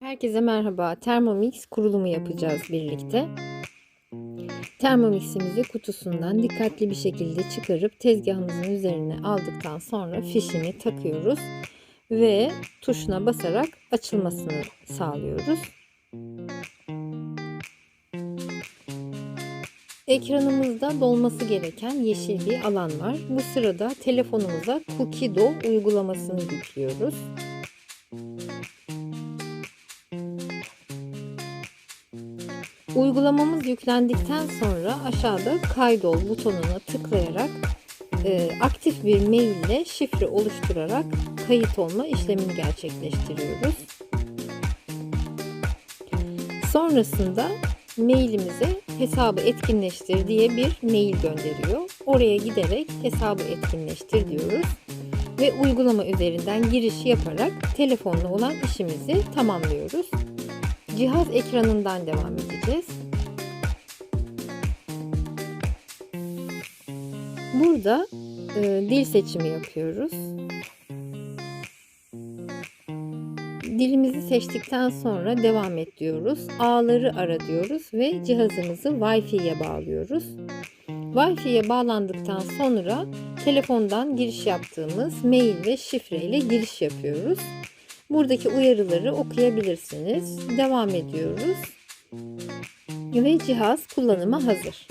Herkese merhaba. Thermomix kurulumu yapacağız birlikte. Thermomix'imizi kutusundan dikkatli bir şekilde çıkarıp tezgahımızın üzerine aldıktan sonra fişini takıyoruz ve tuşuna basarak açılmasını sağlıyoruz. Ekranımızda dolması gereken yeşil bir alan var. Bu sırada telefonumuza Cookido uygulamasını yüklüyoruz. Uygulamamız yüklendikten sonra aşağıda kaydol butonuna tıklayarak e, aktif bir mail ile şifre oluşturarak kayıt olma işlemini gerçekleştiriyoruz. Sonrasında mailimize hesabı etkinleştir diye bir mail gönderiyor. Oraya giderek hesabı etkinleştir diyoruz ve uygulama üzerinden giriş yaparak telefonla olan işimizi tamamlıyoruz. Cihaz ekranından devam edeceğiz. Burada e, dil seçimi yapıyoruz. Dilimizi seçtikten sonra devam et diyoruz. Ağları ara diyoruz ve cihazımızı Wi-Fi'ye bağlıyoruz. Wi-Fi'ye bağlandıktan sonra telefondan giriş yaptığımız mail ve şifre ile giriş yapıyoruz. Buradaki uyarıları okuyabilirsiniz. Devam ediyoruz. Ve cihaz kullanıma hazır.